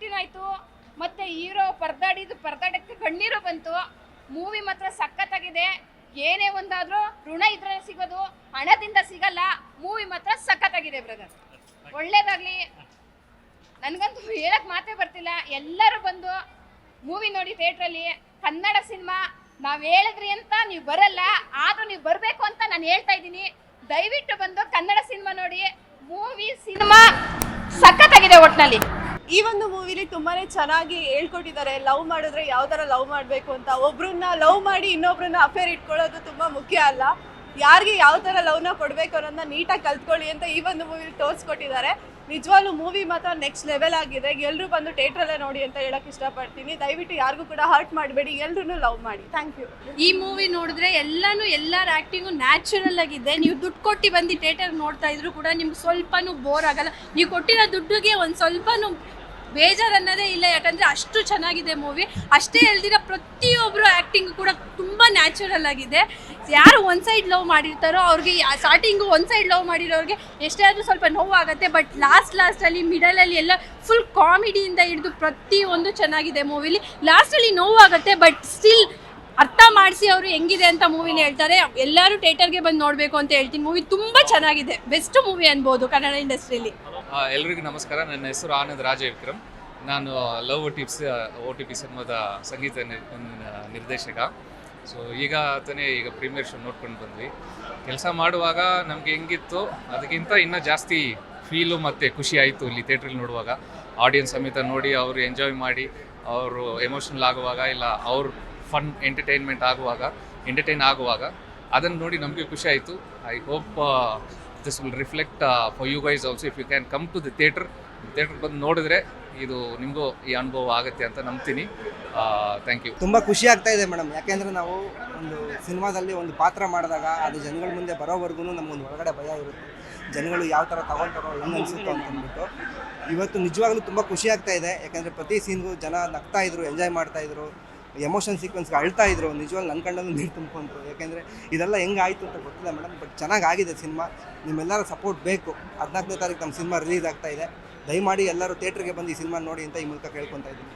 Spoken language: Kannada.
ನೆಗೆಟಿವಿಟಿನೂ ಆಯ್ತು. ಮತ್ತೆ ಹೀರೋ ಪರದಾಡಿದ್ದು ಪರದಾಡಕ್ಕೆ ಕಣ್ಣೀರು ಬಂತು. ಮೂವಿ ಮಾತ್ರ ಸಖತ್ತಾಗಿದೆ. ಏನೇ ಒಂದಾದರೂ ಋಣ ಇದ್ರೆ ಸಿಗೋದು, ಹಣದಿಂದ ಸಿಗಲ್ಲ. ಮೂವಿ ಮಾತ್ರ ಸಖತ್ತಾಗಿದೆ ಬ್ರದರ್ ಒಳ್ಳೇದಾಗ್ಲಿ. ನನಗಂತೂ ಹೇಳಕ್ ಮಾತೇ ಬರ್ತಿಲ್ಲ. ಎಲ್ಲರೂ ಬಂದು ಮೂವಿ ನೋಡಿ ಥಿಯೇಟ್ರಲ್ಲಿ ಕನ್ನಡ ಸಿನಿಮಾ ನಾವು ಹೇಳಿದ್ರಿ ಅಂತ ನೀವು ಬರಲ್ಲ. ಆದ್ರೂ ನೀವು ಬರಬೇಕು ಅಂತ ನಾನು ಹೇಳ್ತಾ ಇದ್ದೀನಿ. ದಯವಿಟ್ಟು ಬಂದು ಕನ್ನಡ ಸಿನಿಮಾ ನೋಡಿ. ಮೂವಿ ಸಿನಿಮಾ ಸಖತ್ತಾಗಿದೆ ಒಟ್ನಲ್ಲಿ. ಈ ಒಂದು ಮೂವಿಲಿ ತುಂಬಾನೇ ಚೆನ್ನಾಗಿ ಹೇಳ್ಕೊಟ್ಟಿದ್ದಾರೆ, ಲವ್ ಮಾಡಿದ್ರೆ ಯಾವ ತರ ಲವ್ ಮಾಡಬೇಕು ಅಂತ. ಒಬ್ರನ್ನ ಲವ್ ಮಾಡಿ ಇನ್ನೊಬ್ರನ್ನ ಅಫೇರ್ ಇಟ್ಕೊಳ್ಳೋದು ತುಂಬಾ ಮುಖ್ಯ ಅಲ್ಲ. ಯಾರಿಗೆ ಯಾವ ತರ ಲವ್ನ ಕೊಡಬೇಕು ಅನ್ನೋದನ್ನ ನೀಟಾಗಿ ಕಲ್ತ್ಕೊಳ್ಳಿ ಅಂತ ಈ ಒಂದು ಮೂವಿಲಿ ತೋರಿಸ್ಕೊಟ್ಟಿದ್ದಾರೆ. ನಿಜವಾಗ್ಲೂ ಮೂವಿ ಮಾತ್ರ ನೆಕ್ಸ್ಟ್ ಲೆವೆಲ್ ಆಗಿದೆ. ಎಲ್ಲರೂ ಬಂದು ಥಿಯೇಟ್ರಲ್ಲೇ ನೋಡಿ ಅಂತ ಹೇಳಕ್ ಇಷ್ಟಪಡ್ತೀನಿ. ದಯವಿಟ್ಟು ಯಾರಿಗೂ ಕೂಡ ಹರ್ಟ್ ಮಾಡಬೇಡಿ. ಎಲ್ಲರೂ ಲವ್ ಮಾಡಿ. ಥ್ಯಾಂಕ್ ಯು ಈ ಮೂವಿ ನೋಡಿದ್ರೆ ಎಲ್ಲಾನು ಎಲ್ಲರ ಆ್ಯಕ್ಟಿಂಗು ನ್ಯಾಚುರಲ್ ಆಗಿದೆ. ನೀವು ದುಡ್ಡು ಕೊಟ್ಟು ಬಂದು ಥಿಯೇಟರ್ ನೋಡ್ತಾ ಇದ್ರು ಕೂಡ ನಿಮ್ಗೆ ಸ್ವಲ್ಪನೂ ಬೋರ್ ಆಗಲ್ಲ. ನೀವು ಕೊಟ್ಟಿರೋ ದುಡ್ಡಿಗೆ ಒಂದು ಸ್ವಲ್ಪನೂ ಬೇಜಾರು ಅನ್ನೋದೇ ಇಲ್ಲ, ಯಾಕಂದರೆ ಅಷ್ಟು ಚೆನ್ನಾಗಿದೆ ಮೂವಿ ಅಷ್ಟೇ ಹೇಳ್ದಿರ ಪ್ರತಿಯೊಬ್ಬರು ಆ್ಯಕ್ಟಿಂಗ್ ಕೂಡ ತುಂಬ ನ್ಯಾಚುರಲ್ ಆಗಿದೆ. ಯಾರು ಒನ್ ಸೈಡ್ ಲವ್ ಮಾಡಿರ್ತಾರೋ ಅವ್ರಿಗೆ ಸ್ಟಾರ್ಟಿಂಗು ಒಂದು ಸೈಡ್ ಲವ್ ಮಾಡಿರೋರಿಗೆ ಎಷ್ಟೇ ಆದರೂ ಸ್ವಲ್ಪ ನೋವಾಗುತ್ತೆ ಬಟ್ ಲಾಸ್ಟ್ ಲಾಸ್ಟಲ್ಲಿ ಮಿಡಲಲ್ಲಿ ಎಲ್ಲ ಫುಲ್ ಕಾಮಿಡಿಯಿಂದ ಹಿಡಿದು ಪ್ರತಿಯೊಂದು ಚೆನ್ನಾಗಿದೆ ಮೂವಿಲಿ ಲಾಸ್ಟಲ್ಲಿ ನೋವಾಗುತ್ತೆ ಬಟ್ ಸ್ಟಿಲ್ ಅರ್ಥ ಮಾಡಿಸಿ ಅವರು ಹೆಂಗಿದೆ ಅಂತ ಮೂವಿನ ಹೇಳ್ತಾರೆ. ಎಲ್ಲರೂ ಥಿಯೇಟರ್ಗೆ ಬಂದು ನೋಡಬೇಕು ಅಂತ ಹೇಳ್ತೀನಿ. ಮೂವಿ ತುಂಬ ಚೆನ್ನಾಗಿದೆ. ಬೆಸ್ಟ್ ಮೂವಿ ಅನ್ಬೋದು ಕನ್ನಡ ಇಂಡಸ್ಟ್ರಿಯಲ್ಲಿ ಎಲ್ರಿಗೂ ನಮಸ್ಕಾರ. ನನ್ನ ಹೆಸರು ಆನಂದ್ ರಾಜ ವಿಕ್ರಮ್ ನಾನು love O tips O T P ಸಿನಿಮಾದ ಸಂಗೀತ ನಿರ್ದೇಶಕ. ಸೊ ಈಗ ತಾನೇ ಈಗ ಪ್ರೀಮಿಯರ್ ಶೋ ನೋಡ್ಕೊಂಡು ಬಂದ್ವಿ. ಕೆಲಸ ಮಾಡುವಾಗ ನಮಗೆ ಹೆಂಗಿತ್ತು, ಅದಕ್ಕಿಂತ ಇನ್ನೂ ಜಾಸ್ತಿ ಫೀಲು ಮತ್ತು ಖುಷಿ ಆಯಿತು ಇಲ್ಲಿ ಥಿಯೇಟ್ರಲ್ಲಿ ನೋಡುವಾಗ. ಆಡಿಯನ್ಸ್ ಸಮೇತ ನೋಡಿ ಅವರು ಎಂಜಾಯ್ ಮಾಡಿ, ಅವರು ಎಮೋಷ್ನಲ್ ಆಗುವಾಗ ಇಲ್ಲ, ಅವ್ರ ಫನ್ ಎಂಟರ್ಟೈನ್ಮೆಂಟ್ ಆಗುವಾಗ ಎಂಟರ್ಟೈನ್ ಆಗುವಾಗ, ಅದನ್ನು ನೋಡಿ ನಮಗೆ ಖುಷಿ ಆಯಿತು. I hope this will reflect for you guys also if you can come to the theatre theatre ಬಂದು ನೋಡಿದ್ರೆ ಇದು ನಿಮಗೂ ಈ ಅನುಭವ ಆಗುತ್ತೆ ಅಂತ ನಂಬ್ತೀನಿ. ಥ್ಯಾಂಕ್ ಯು ತುಂಬ ಖುಷಿ ಆಗ್ತಾ ಇದೆ ಮೇಡಮ್ ಯಾಕೆಂದರೆ ನಾವು ಒಂದು ಸಿನಿಮಾದಲ್ಲಿ ಒಂದು ಪಾತ್ರ ಮಾಡಿದಾಗ ಅದು ಜನಗಳ ಮುಂದೆ ಬರೋವರೆಗೂ ನಮಗೊಂದು ಒಳಗಡೆ ಭಯ ಇರುತ್ತೆ. ಜನಗಳು ಯಾವ ಥರ ತಗೊಳ್ತಾರೋ, ಹೆಂಗೆ ಅನಿಸುತ್ತೋ ಅಂತ ಅಂದ್ಬಿಟ್ಟು ಇವತ್ತು ನಿಜವಾಗ್ಲೂ ತುಂಬ ಖುಷಿ ಆಗ್ತಾ ಇದೆ. ಯಾಕೆಂದರೆ ಪ್ರತಿ ಸೀನ್ಗೂ ಜನ ನಗ್ತಾ ಇದ್ರು ಎಂಜಾಯ್ ಮಾಡ್ತಾ ಇದ್ರು. ಎಮೋಷನ್ ಸೀಕ್ವೆನ್ಸ್ಗೆ ಅಳ್ತಾ ಇದ್ರು. ನಿಜವಾಗ ನನ್ನ ಕಣ್ಣಲ್ಲೂ ನೀರು ತುಂಬ್ಕೊಂಡ್ರು. ಯಾಕೆಂದರೆ ಇದೆಲ್ಲ ಹೆಂಗಾಯಿತು ಅಂತ ಗೊತ್ತಿಲ್ಲ ಮೇಡಮ್ ಬಟ್ ಚೆನ್ನಾಗಾಗಿದೆ ಸಿನಿಮಾ. ನಿಮ್ಮೆಲ್ಲರ ಸಪೋರ್ಟ್ ಬೇಕು. ಹದಿನಾಲ್ಕನೇ ತಾರೀಕು ನಮ್ಮ ಸಿನಿಮಾ ರಿಲೀಸ್ ಆಗ್ತಾ ಇದೆ. ದಯಮಾಡಿ ಎಲ್ಲರೂ ಥಿಯೇಟ್ರಿಗೆ ಬಂದು ಈ ಸಿನಿಮಾ ನೋಡಿ ಅಂತ ಈ ಮೂಲಕ ಕೇಳ್ಕೊತಾ ಇದ್ದೀನಿ.